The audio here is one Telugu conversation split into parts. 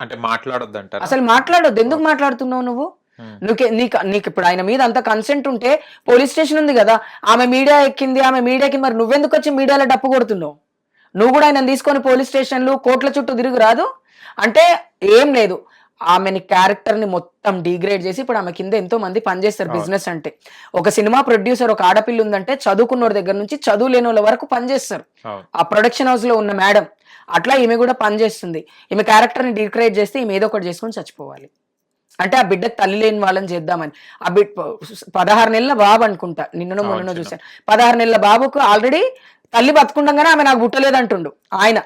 అంటే మాట్లాడొద్దు అంటారు అసలు మాట్లాడొద్దు. ఎందుకు మాట్లాడుతున్నావు నువ్వు? నీకు నీకు నీకు ఇప్పుడు ఆయన మీద అంత కన్సెంట్ ఉంటే పోలీస్ స్టేషన్ ఉంది కదా ఆమె మీడియా ఎక్కింది ఆమె మీడియాకి మరి నువ్వెందుకు వచ్చి మీడియాలో డప్పు కొడుతున్నావు? నువ్వు కూడా ఆయన తీసుకొని పోలీస్ స్టేషన్లు కోర్టుల చుట్టూ తిరుగు రాదు? అంటే ఏం లేదు. ఆమెని క్యారెక్టర్ని మొత్తం డిగ్రేడ్ చేసి ఇప్పుడు ఆమె కింద ఎంతో మంది పనిచేస్తారు. బిజినెస్ అంటే. ఒక సినిమా ప్రొడ్యూసర్ ఒక ఆడపిల్ల ఉందంటే చదువుకున్నోడి దగ్గర నుంచి చదువు లేని వాళ్ళ వరకు పనిచేస్తారు ఆ ప్రొడక్షన్ హౌస్లో ఉన్న మేడం అట్లా ఈమె కూడా పనిచేస్తుంది ఈమె క్యారెక్టర్ని డిక్రేట్ చేస్తే ఈమె ఏదో ఒకటి చేసుకొని చచ్చిపోవాలి. అంటే ఆ బిడ్డకు తల్లి లేని వాళ్ళని చేద్దామని. ఆ బిడ్ పదహారు నెలల బాబు అనుకుంటా. నిన్ననో మొన్ననో. చూశాను. పదహారు నెలల బాబుకు ఆల్రెడీ తల్లి బతుకుండగానే ఆమె నాకు పుట్టలేదు అంటుండు. ఆయన.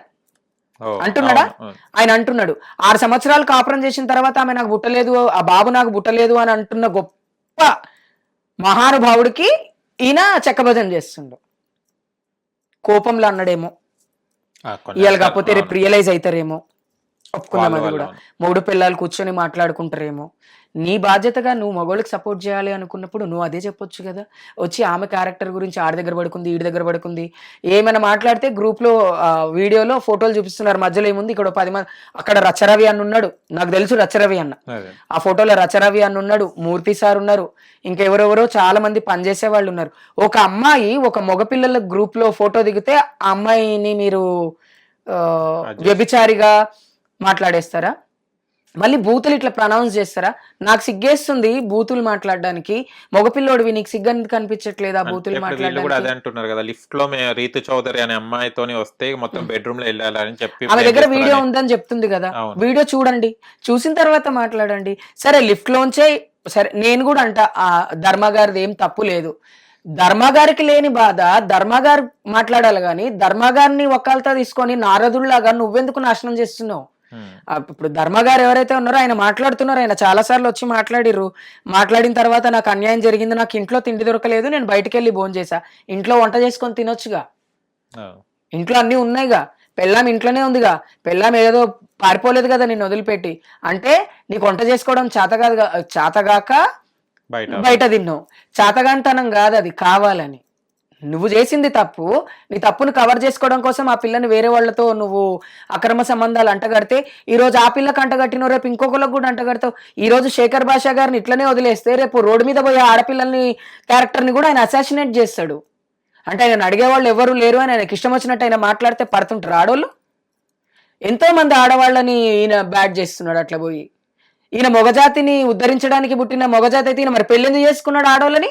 అంటున్నాడా? ఆయన అంటున్నాడు. ఆరు సంవత్సరాలు కాపురం చేసిన తర్వాత ఆమె నాకు పుట్టలేదు ఆ బాబు నాకు పుట్టలేదు అని అంటున్న గొప్ప మహానుభావుడికి ఈయన చెక్కభజన చేస్తుండు. కోపంలో అన్నాడేమో. ఇవాళ. కాకపోతే రేపు రియలైజ్ అవుతారేమో ఒప్పుకుందాం వాళ్ళు అది కూడా. మూడు పిల్లలు కూర్చొని మాట్లాడుకుంటారేమో. నీ బాధ్యతగా నువ్వు మగోళ్ళకి సపోర్ట్ చేయాలి అనుకున్నప్పుడు నువ్వు అదే చెప్పొచ్చు కదా. వచ్చి ఆమె క్యారెక్టర్ గురించి ఆడి దగ్గర పడుకుంది ఈడి దగ్గర పడుకుంది. ఏమైనా మాట్లాడితే గ్రూప్లో వీడియోలో ఫోటోలు చూపిస్తున్నారు. మధ్యలో ఏముంది? ఇక్కడ పది మంది అక్కడ రచరవి అన్న ఉన్నాడు. నాకు తెలుసు రచరవి అన్న. ఆ ఫోటోలో రచరవి అన్న ఉన్నాడు. మూర్తి సార్ ఉన్నారు. ఇంకెవరెవరో చాలా మంది పనిచేసే వాళ్ళు ఉన్నారు. ఒక అమ్మాయి ఒక మగపిల్లల గ్రూప్లో ఫోటో దిగితే ఆ అమ్మాయిని మీరు వ్యభిచారిగా మాట్లాడేస్తారా? మళ్ళీ బూతులు ఇట్లా ప్రనౌన్స్ చేస్తారా? నాకు సిగ్గేస్తుంది బూతులు మాట్లాడడానికి. మగపిల్లోడివి నీకు సిగ్గు ఎందుకు కనిపించట్లేదా బూతులు ఇప్పుడు వీళ్ళు కూడా అదే మాట్లాడడానికి అంటున్నారు కదా లిఫ్ట్లో రీతు చౌదరి అనే అమ్మాయితోని వస్తే మొత్తం బెడ్రూమ్లో వెళ్ళాలని చెప్పి ఆమె దగ్గర వీడియో. ఉందని చెప్తుంది కదా. వీడియో చూడండి. చూసిన తర్వాత మాట్లాడండి. సరే లిఫ్ట్ లోంచే సరే నేను కూడా అంట ఆ ధర్మ గారిది ఏం తప్పు లేదు. ధర్మ గారికి లేని బాధ ధర్మ గారు మాట్లాడాలి కానీ ధర్మ గారిని ఒక్కలతో తీసుకొని నారదుల్లాగా నువ్వెందుకు నాశనం చేస్తున్నావు? ఇప్పుడు ధర్మ గారు ఎవరైతే ఉన్నారో ఆయన మాట్లాడుతున్నారు ఆయన చాలా సార్లు వచ్చి మాట్లాడిర్రు. మాట్లాడిన తర్వాత నాకు అన్యాయం జరిగింది నాకు ఇంట్లో తిండి దొరకలేదు నేను బయటికి వెళ్ళి భోజనం చేసా ఇంట్లో వంట చేసుకొని తినొచ్చుగా. ఇంట్లో అన్నీ ఉన్నాయిగా? పెళ్ళాం ఇంట్లోనే ఉందిగా? పెళ్ళాం ఏదో పారిపోలేదు కదా నిన్ను వదిలిపెట్టి. అంటే నీకు వంట చేసుకోవడం చేత కాదు చేతగాక బయట తిన్నావు. చాతగాంతనం కాదు అది కావాలని. నువ్వు చేసింది తప్పు నీ తప్పును కవర్ చేసుకోవడం కోసం ఆ పిల్లని వేరే వాళ్ళతో నువ్వు అక్రమ సంబంధాలు అంటగడితే ఈ రోజు ఆ పిల్లకి అంటగట్టినో రేపు ఇంకొకరికి కూడా అంటగడతావు. ఈ రోజు శేఖర్ భాషా గారిని ఇట్లనే వదిలేస్తే రేపు రోడ్డు మీద పోయే ఆడపిల్లల్ని క్యారెక్టర్ని కూడా ఆయన అసాసినేట్ చేస్తాడు. అంటే ఆయన అడిగేవాళ్ళు ఎవరు లేరు అని ఆయనకి ఇష్టం వచ్చినట్టు ఆయన మాట్లాడితే పడుతుంటారు ఆడోళ్ళు. ఎంతో మంది ఆడవాళ్ళని ఈయన బ్యాడ్ చేస్తున్నాడు అట్లా పోయి. ఈయన మొగజాతిని ఉద్ధరించడానికి పుట్టిన మొగజాతి అయితే ఈయన మరి పెళ్ళెందుకు చేసుకున్నాడు ఆడవాళ్ళని?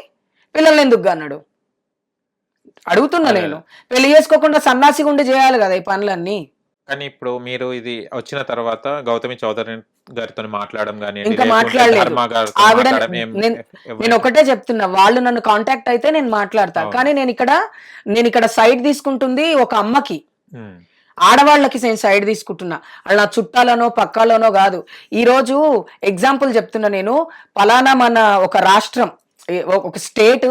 పిల్లల్ని ఎందుకు అన్నాడు అడుగుతున్నా. నేను. పెళ్ళి చేసుకోకుండా సన్నాసిగా ఉండి చేయాలి కదా ఈ పనులన్నీ. కానీ ఇప్పుడు మీరు ఇది వచ్చిన తర్వాత గౌతమి చౌదరి గారితో మాట్లాడడం కానీ ఇంకా మాట్లాడలేదు. ఆవిడ నేను- ఒకటే చెప్తున్నా. వాళ్ళు నన్ను కాంటాక్ట్ అయితే నేను మాట్లాడతా. కానీ నేను ఇక్కడ నేను ఇక్కడ సైడ్ తీసుకుంటుంది ఒక అమ్మకి. ఆడవాళ్ళకి నేను సైడ్ తీసుకుంటున్నా. వాళ్ళు నా చుట్టాలనో పక్కాలనో కాదు. ఈరోజు ఎగ్జాంపుల్ చెప్తున్నా నేను. పలానా మన ఒక రాష్ట్రం ఒక స్టేట్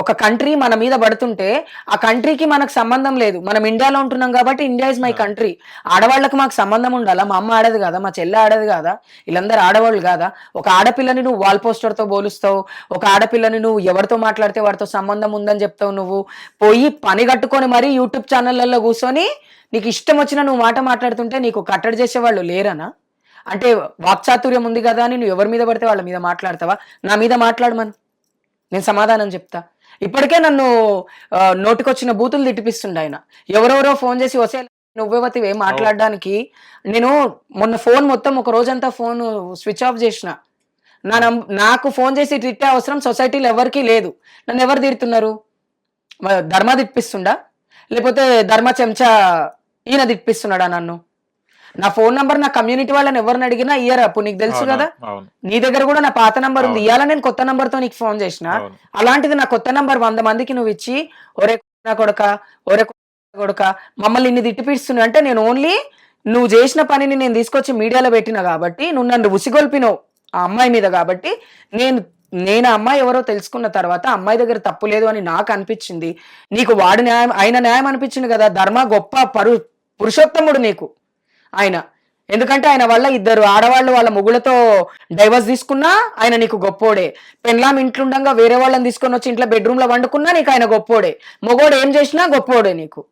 ఒక కంట్రీ మన మీద పడుతుంటే ఆ కంట్రీకి మనకు సంబంధం లేదు. మనం ఇండియాలో ఉంటున్నాం కాబట్టి ఇండియా ఇస్ మై కంట్రీ. ఆడవాళ్ళకి మాకు సంబంధం ఉండాలా? మా అమ్మ ఆడదు కదా మా చెల్లె ఆడదు కదా వీళ్ళందరూ ఆడవాళ్ళు కాదా? ఒక ఆడపిల్లని నువ్వు వాల్ పోస్టర్తో పోలుస్తావు ఒక ఆడపిల్లని నువ్వు ఎవరితో మాట్లాడితే వాడితో సంబంధం ఉందని చెప్తావు నువ్వు. పోయి పని కట్టుకొని మరీ యూట్యూబ్ ఛానళ్ళల్లో కూర్చొని నీకు ఇష్టం వచ్చిన నువ్వు మాట మాట్లాడుతుంటే నీకు కట్టడి చేసేవాళ్ళు లేరనా? అంటే వాక్చాతుర్యం ఉంది కదా అని నువ్వు ఎవరి మీద పడితే వాళ్ళ మీద మాట్లాడతావా? నా మీద మాట్లాడమను నేను సమాధానం చెప్తా. ఇప్పటికే నన్ను నోటికొచ్చిన బూతులు తిట్టిపిస్తుండ ఆయన. ఎవరెవరో ఫోన్ చేసి వసే నువ్వేవతివే మాట్లాడడానికి? నేను మొన్న ఫోన్ మొత్తం ఒక రోజంతా ఫోన్ స్విచ్ ఆఫ్ చేసిన. నా నాకు ఫోన్ చేసి తిట్టే అవసరం సొసైటీలో ఎవరికీ లేదు. నన్ను ఎవరు తిడుతున్నారు? ధర్మ తిప్పిస్తుండా లేకపోతే ధర్మ చెంచా ఈయన తిప్పిస్తున్నాడా నన్ను? నా ఫోన్ నంబర్ నా కమ్యూనిటీ వాళ్ళని ఎవరిని అడిగినా ఇయ్యరు? అప్పుడు నీకు తెలుసు కదా? నీ దగ్గర కూడా నా పాత నంబర్ ఉంది. ఇవాళ నేను కొత్త నంబర్తో నీకు ఫోన్ చేసిన? అలాంటిది నా కొత్త నంబర్ వంద మందికి నువ్వు ఇచ్చి ఒరే నా కొడక ఒరే కొడక మమ్మల్ని ఇన్ని తిట్టిపిస్తున్నావు అంటే నేను ఓన్లీ నువ్వు చేసిన పనిని నేను తీసుకొచ్చి మీడియాలో పెట్టిన కాబట్టి నువ్వు నన్ను ఉసిగొల్పినావు ఆ అమ్మాయి మీద కాబట్టి నేను నేను అమ్మాయి ఎవరో తెలుసుకున్న తర్వాత అమ్మాయి దగ్గర తప్పు లేదు అని నాకు అనిపించింది. నీకు వాడి న్యాయం ఆయన న్యాయం అనిపించింది కదా? ధర్మ గొప్ప పరు పురుషోత్తముడు నీకు. ఆయన. ఎందుకంటే ఆయన వల్ల ఇద్దరు ఆడవాళ్ళు వాళ్ళ మొగులతో డైవర్స్ తీసుకున్నా ఆయన నీకు గొప్పోడే. పెన్లాం ఇంట్లుండగా వేరే వాళ్ళని తీసుకొని వచ్చి ఇంట్లో బెడ్రూమ్లో వండుకున్నా నీకు ఆయన గొప్పోడే. మొగోడు ఏం చేసినా గొప్పోడే నీకు.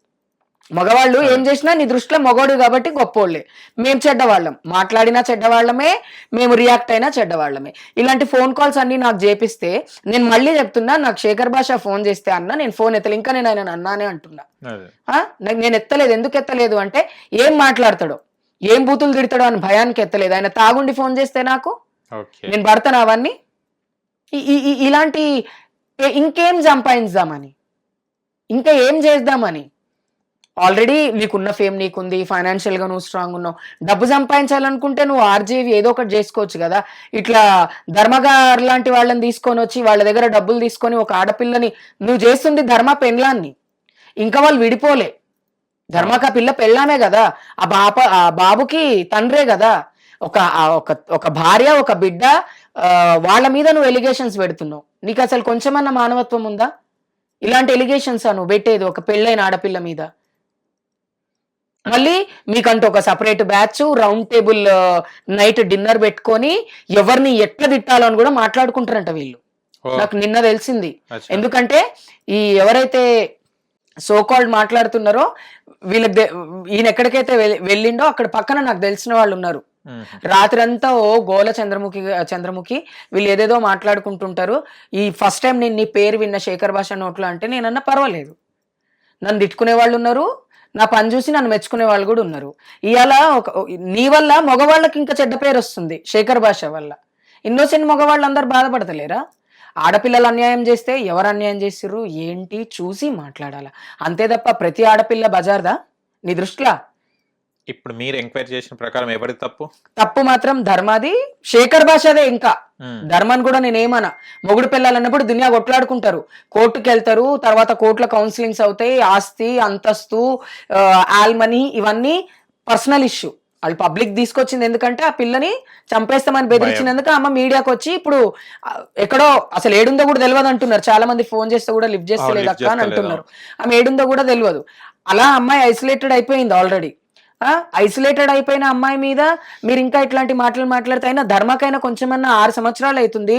మగవాళ్ళు ఏం చేసినా నీ దృష్టిలో మగోడు కాబట్టి గొప్పోళ్ళే. మేము చెడ్డవాళ్ళం. మాట్లాడినా చెడ్డవాళ్ళమే మేము రియాక్ట్ అయినా చెడ్డవాళ్ళమే. ఇలాంటి ఫోన్ కాల్స్ అన్ని నాకు చేపిస్తే నేను మళ్ళీ చెప్తున్నా నాకు శేఖర్ భాష ఫోన్ చేస్తే అన్న నేను ఫోన్ ఎత్తలే. ఇంకా నేను ఆయన అన్నానే అంటున్నా. నేను ఎత్తలేదు. ఎందుకు ఎత్తలేదు అంటే ఏం మాట్లాడతాడో. ఏం బూతులు తిడతాడో అని భయానికి ఎత్తలేదు. ఆయన తాగుండి ఫోన్ చేస్తే నాకు. నేను పడతాను అవన్నీ? ఇలాంటి ఇంకేం సంపాదించుదామని? ఇంకా ఏం చేద్దామని? ఆల్రెడీ నీకున్న ఫేమ్ నీకుంది ఫైనాన్షియల్గా నువ్వు స్ట్రాంగ్ ఉన్నావు. డబ్బు సంపాదించాలనుకుంటే నువ్వు ఆర్జేవి ఏదో ఒకటి చేసుకోవచ్చు కదా. ఇట్లా ధర్మగారు లాంటి వాళ్ళని తీసుకొని వచ్చి వాళ్ళ దగ్గర డబ్బులు తీసుకొని ఒక ఆడపిల్లని నువ్వు చేస్తుంది ధర్మ పెళ్ళాన్ని ఇంకా వాళ్ళు విడిపోలే. ధర్మక పిల్ల పెళ్ళామే కదా. ఆ బాప ఆ బాబుకి తండ్రే కదా. ఒక ఒక ఒక భార్య ఒక బిడ్డ ఆ, వాళ్ళ మీద నువ్వు ఎలిగేషన్స్ పెడుతున్నావు. నీకు అసలు కొంచెమన్నా మానవత్వం ఉందా? ఇలాంటి ఎలిగేషన్స్ నువ్వు పెట్టేది ఒక పెళ్ళైన ఆడపిల్ల మీద. మళ్ళీ మీకంటూ ఒక separate batch round table night dinner పెట్టుకొని ఎవరిని ఎట్లా తిట్టాలని కూడా మాట్లాడుకుంటారంట వీళ్ళు. నాకు నిన్న తెలిసింది. ఎందుకంటే ఈ ఎవరైతే సోకాల్డ్ మాట్లాడుతున్నారో వీళ్ళకి తె- ఈయన ఎక్కడికైతే వెళ్- వెళ్ళిండో అక్కడ పక్కన నాకు తెలిసిన వాళ్ళు ఉన్నారు. రాత్రంతా ఓ గోల చంద్రముఖి చంద్రముఖి వీళ్ళు ఏదేదో మాట్లాడుకుంటుంటారు. ఈ ఫస్ట్ టైం నేను నీ పేరు విన్న శేఖర్ భాష నోట్లో అంటే నేనన్నా పర్వాలేదు. నన్ను తిట్టుకునే వాళ్ళు ఉన్నారు. నా పని చూసి నన్ను మెచ్చుకునే వాళ్ళు కూడా ఉన్నారు. ఇవాళ ఒక నీ వల్ల మగవాళ్ళకి ఇంకా చెడ్డ పేరు వస్తుంది శేఖర్ భాష వల్ల. ఇన్నోసెంట్ మగవాళ్ళు అందరు బాధపడతలేరా? ఆడపిల్లలు అన్యాయం చేస్తే ఎవరు అన్యాయం చేసిర్రు? ఏంటి? చూసి మాట్లాడాల. అంతే తప్ప ప్రతి ఆడపిల్ల బజార్దా? నీ దృష్టిలో ఇప్పుడు మీరు ఎంక్వైరీ చేసిన ప్రకారం ఎవరి తప్పు? తప్పు మాత్రం ధర్మాది. శేఖర్ భాషదే ఇంకా. ధర్మాన్ని కూడా నేనేమన్నా మొగుడు పిల్లలు అన్నప్పుడు దునియా కొట్లాడుకుంటారు. కోర్టుకి వెళ్తారు తర్వాత కోర్టులో కౌన్సిలింగ్స్ అవుతాయి ఆస్తి అంతస్తు ఆల్మనీ ఇవన్నీ పర్సనల్ ఇష్యూ. వాళ్ళు పబ్లిక్ తీసుకొచ్చింది ఎందుకంటే ఆ పిల్లని చంపేస్తామని బెదిరించినందుకు అమ్మ మీడియాకి వచ్చి ఇప్పుడు ఎక్కడో అసలు ఏడుందో కూడా తెలియదు అంటున్నారు. చాలా మంది ఫోన్ చేస్తే కూడా లిఫ్ట్ చేస్తలేదు అక్క అని. అంటున్నారు. ఆమె ఏడుందో కూడా తెలియదు అలా అమ్మాయి ఐసోలేటెడ్ అయిపోయింది ఆల్రెడీ ఐసోలేటెడ్ అయిపోయిన అమ్మాయి మీద మీరు ఇంకా ఇట్లాంటి మాటలు మాట్లాడితే అయినా ధర్మకైనా కొంచెమన్నా ఆరు సంవత్సరాలు అవుతుంది.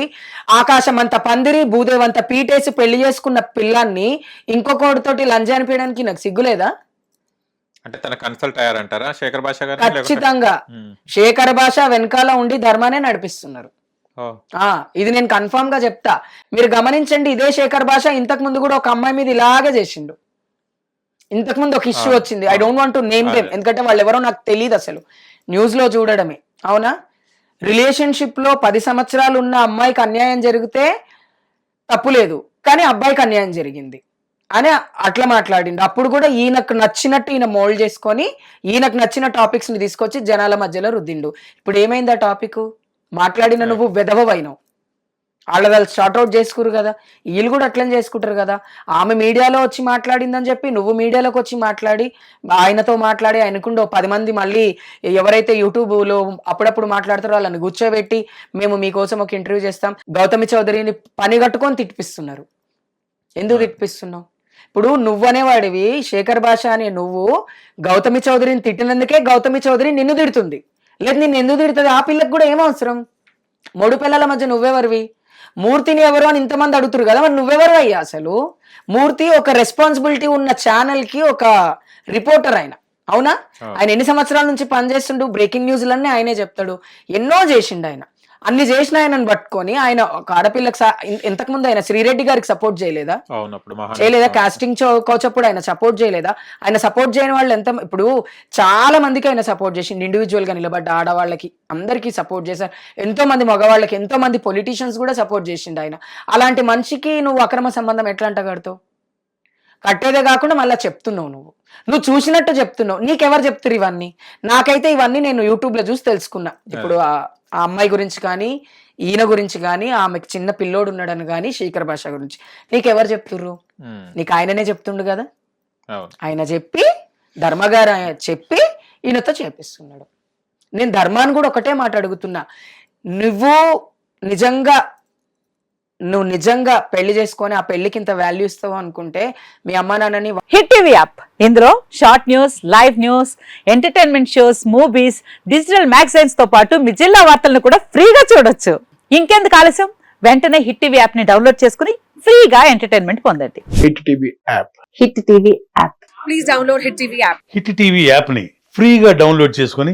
ఆకాశం అంత పందిరి భూదేవంత పీటేసి పెళ్ళి చేసుకున్న పిల్లాన్ని ఇంకొకటితోటి లంజ అనిపించడానికి నాకు సిగ్గులేదా? అంటే తన కన్సల్ట్ అయ్యారంటారా శేఖర్ భాష గారు ఖచ్చితంగా. శేఖర్ భాష వెనకాల ఉండి ధర్మానే నడిపిస్తున్నారు. ఇది నేను కన్ఫర్మ్గా చెప్తా. మీరు గమనించండి ఇదే శేఖర్ భాష ఇంతకు ముందు కూడా ఒక అమ్మాయి మీద ఇలాగే చేసిండు. ఇంతకు ముందు ఒక ఇష్యూ వచ్చింది. I don't want to name them. ఎందుకంటే వాళ్ళు ఎవరో నాకు తెలియదు అసలు. న్యూస్లో చూడడమే. అవునా? రిలేషన్షిప్లో పది సంవత్సరాలు ఉన్న అమ్మాయికి అన్యాయం జరిగితే తప్పు లేదు కానీ అబ్బాయికి అన్యాయం జరిగింది. అని అట్లా మాట్లాడిండు. అప్పుడు కూడా ఈయనకు నచ్చినట్టు ఈయన మోల్డ్ చేసుకొని ఈయనకు నచ్చిన టాపిక్స్ని తీసుకొచ్చి జనాల మధ్యలో రుద్దిండు. ఇప్పుడు ఏమైంది ఆ టాపిక్ మాట్లాడిన నువ్వు వెధవైనావు వాళ్ళ వాళ్ళు స్టార్ట్ అవుట్ చేసుకురు కదా. వీళ్ళు కూడా అట్లనే చేసుకుంటారు కదా. ఆమె మీడియాలో వచ్చి మాట్లాడిందని చెప్పి నువ్వు మీడియాలోకి వచ్చి మాట్లాడి ఆయనతో మాట్లాడి ఆయనకుండా పది మంది మళ్ళీ ఎవరైతే యూట్యూబ్లో అప్పుడప్పుడు మాట్లాడతారో వాళ్ళని కూర్చోబెట్టి మేము మీకోసం ఒక ఇంటర్వ్యూ చేస్తాం. గౌతమి చౌదరిని పని కట్టుకొని తిట్టిపిస్తున్నారు. ఎందుకు తిట్టిపిస్తున్నావు? ఇప్పుడు నువ్వనేవాడివి శేఖర్ భాష అనే నువ్వు గౌతమి చౌదరిని తిట్టినందుకే గౌతమి చౌదరి నిన్ను తిడుతుంది. లేదు నిన్ను ఎందుకు తిడుతుంది? ఆ పిల్లకు కూడా ఏం అవసరం? మూడు పిల్లల మధ్య నువ్వెవరివి? మూర్తిని ఎవరు అని ఇంతమంది అడుగుతారు కదా మరి నువ్వెవరు అయ్యా అసలు? మూర్తి ఒక రెస్పాన్సిబిలిటీ ఉన్న ఛానల్కి ఒక రిపోర్టర్ ఆయన. అవునా. ఆయన ఎన్ని సంవత్సరాల నుంచి పనిచేస్తుండు? బ్రేకింగ్ న్యూస్లన్నీ ఆయనే చెప్తాడు. ఎన్నో చేసిండు ఆయన. అన్ని చేసిన ఆయనను పట్టుకొని ఆయన ఒక ఆడపిల్లకు ఇంతకుముందు ఆయన శ్రీరెడ్డి గారికి సపోర్ట్ చేయలేదా? చేయలేదా? కాస్టింగ్ కోచ్ అప్పుడు ఆయన సపోర్ట్ చేయలేదా? ఆయన సపోర్ట్ చేయని వాళ్ళు ఎంత ఇప్పుడు చాలా మందికి ఆయన సపోర్ట్ చేసిండు. ఇండివిజువల్గా నిలబడ్డ ఆడవాళ్ళకి అందరికీ సపోర్ట్ చేశారు. ఎంతో మంది మగవాళ్ళకి ఎంతో మంది పొలిటీషియన్స్ కూడా సపోర్ట్ చేసిండు ఆయన. అలాంటి మనిషికి నువ్వు అక్రమ సంబంధం ఎట్లా కడతావు కట్టేదే కాకుండా మళ్ళీ చెప్తున్నావు నువ్వు. నువ్వు చూసినట్టు చెప్తున్నావు. నీకెవరు చెప్తురు ఇవన్నీ? నాకైతే ఇవన్నీ నేను యూట్యూబ్లో చూసి తెలుసుకున్నా. ఇప్పుడు ఆ. ఆ అమ్మాయి గురించి కానీ ఈయన గురించి కానీ ఆమెకి చిన్న పిల్లోడు ఉన్నాడని కానీ శేఖర్ భాష గురించి. నీకెవరు చెప్తుర్రు. నీకు ఆయననే చెప్తుండు కదా? ఆయన చెప్పి ధర్మగారు చెప్పి ఈయనతో చేపిస్తున్నాడు. నేను ధర్మాన్ని కూడా ఒకటే మాట అడుగుతున్నా. నువ్వు నిజంగా నువ్వు నిజంగా పెళ్ళి చేసుకొని ఆ పెళ్ళికి ఇంత వాల్యూ ఇస్తావు అనుకుంటే మీ అమ్మా నాన్నని హిట్ టీవీ యాప్. ఇందులో short news live news entertainment shows movies digital మ్యాగజైన్స్తో పాటు మీ జిల్లా వార్తలను కూడా ఫ్రీగా చూడొచ్చు. ఇంకెందుకు ఆలస్యం? వెంటనే హిట్ టీవీ యాప్ని డౌన్లోడ్ చేసుకుని ఫ్రీగా ఎంటర్టైన్మెంట్ పొందండి. Hit TV app. Hit TV app. Please download Hit TV app. Hit TV యాప్ని ఫ్రీగా డౌన్లోడ్ చేసుకొని